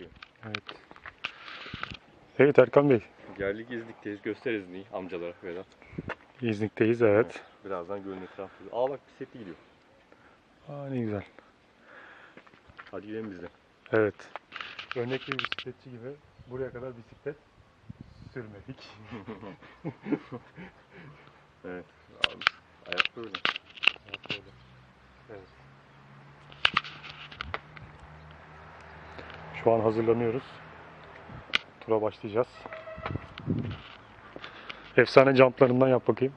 çıkıyor. Evet. Evet Erkan Bey. Geldik İznik'teyiz. Göster İznik'i amcalara Vedat. İznik'teyiz evet. Birazdan gölün etrafı. Aa bak bisikletli gidiyor. Aa ne güzel. Hadi gidelim biz de. Evet. Örnekli bir bisikletçi gibi buraya kadar bisiklet sürmedik. Evet. Abi, ayakta öyle. Evet. Şu an hazırlanıyoruz. Tura başlayacağız. Efsane jumplarından yap bakayım.